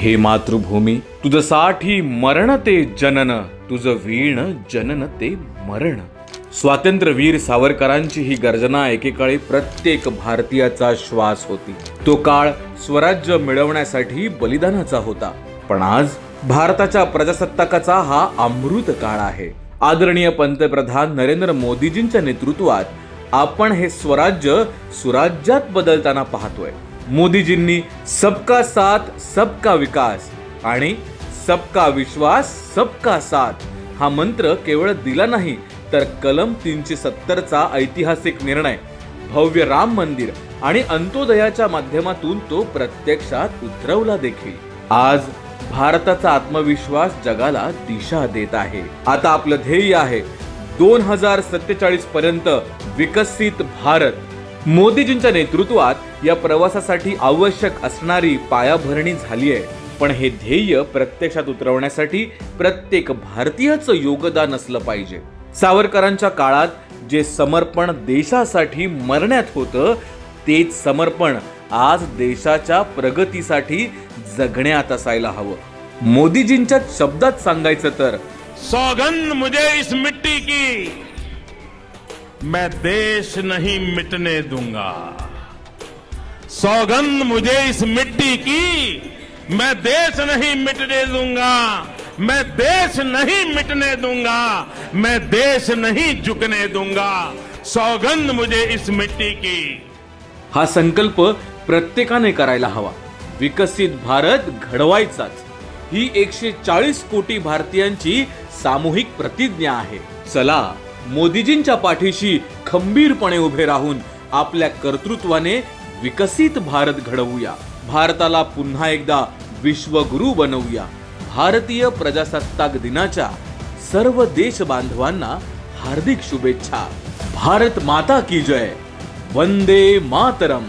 हे मातृभूमी तुझसाठी मरण ते जनन तुझं वीण जनन ते मरण. स्वातंत्र्यवीर सावरकरांची ही गर्जना एकेकाळी प्रत्येक भारतीयाचा श्वास होती. तो काळ स्वराज्य मिळवण्यासाठी बलिदानाचा होता. पण आज भारताच्या प्रजासत्ताकाचा हा अमृत काळ आहे. आदरणीय पंतप्रधान नरेंद्र मोदीजींच्या नेतृत्वात आपण हे स्वराज्य सुराज्यात बदलताना पाहतोय. मोदीजींनी सबका साथ सबका विकास आणि सबका विश्वास सबका साथ हा मंत्र केवळ दिला नाही तर कलम तीनशे सत्तरचा ऐतिहासिक निर्णय भव्य राम मंदिर आणि अंत्योदयाच्या माध्यमातून तो प्रत्यक्षात उतरवला देखील. आज भारताचा आत्मविश्वास जगाला दिशा देत आहे. आता आपलं ध्येय आहे दोन हजार सत्तेचाळीस पर्यंत विकसित भारत. मोदीजींच्या नेतृत्वात या प्रवासासाठी आवश्यक असणारी पायाभरणी झाली आहे. पण हे ध्येय प्रत्यक्षात उतरवण्यासाठी प्रत्येक भारतीयाचं योगदान असलं पाहिजे. सावरकरांच्या काळात जे समर्पण देशासाठी मरण्यात होतं तेच समर्पण आज देशाच्या प्रगतीसाठी जगण्यात असायला हवं. मोदीजींच्या शब्दात सांगायचं तर सौगंध मुझे इस मिट्टी की. मैं देश नहीं मिटने दूंगा। सौगंध मुझे इस मिट्टी की मैं देश नहीं मिटने दूंगा। मैं देश नहीं मिटने दूंगा। मैं देश नहीं झुकने दूंगा। सौगंध मुझे इस मिट्टी की। हा संकल्प प्रत्येकाने करायला हवा. विकसित भारत घडवायचाच. ही एकशे चाळीस कोटी भारतीयांची सामूहिक प्रतिज्ञा आहे. चला मोदीजींच्या पाठीशी खंबीरपणे उभे राहून आपल्या कर्तृत्वाने विकसित भारत घडवूया. भारताला पुन्हा एकदा विश्वगुरु बनवूया. भारतीय प्रजासत्ताक दिनाच्या सर्व देश बांधवांना हार्दिक शुभेच्छा. भारत माता की जय. वंदे मातरम.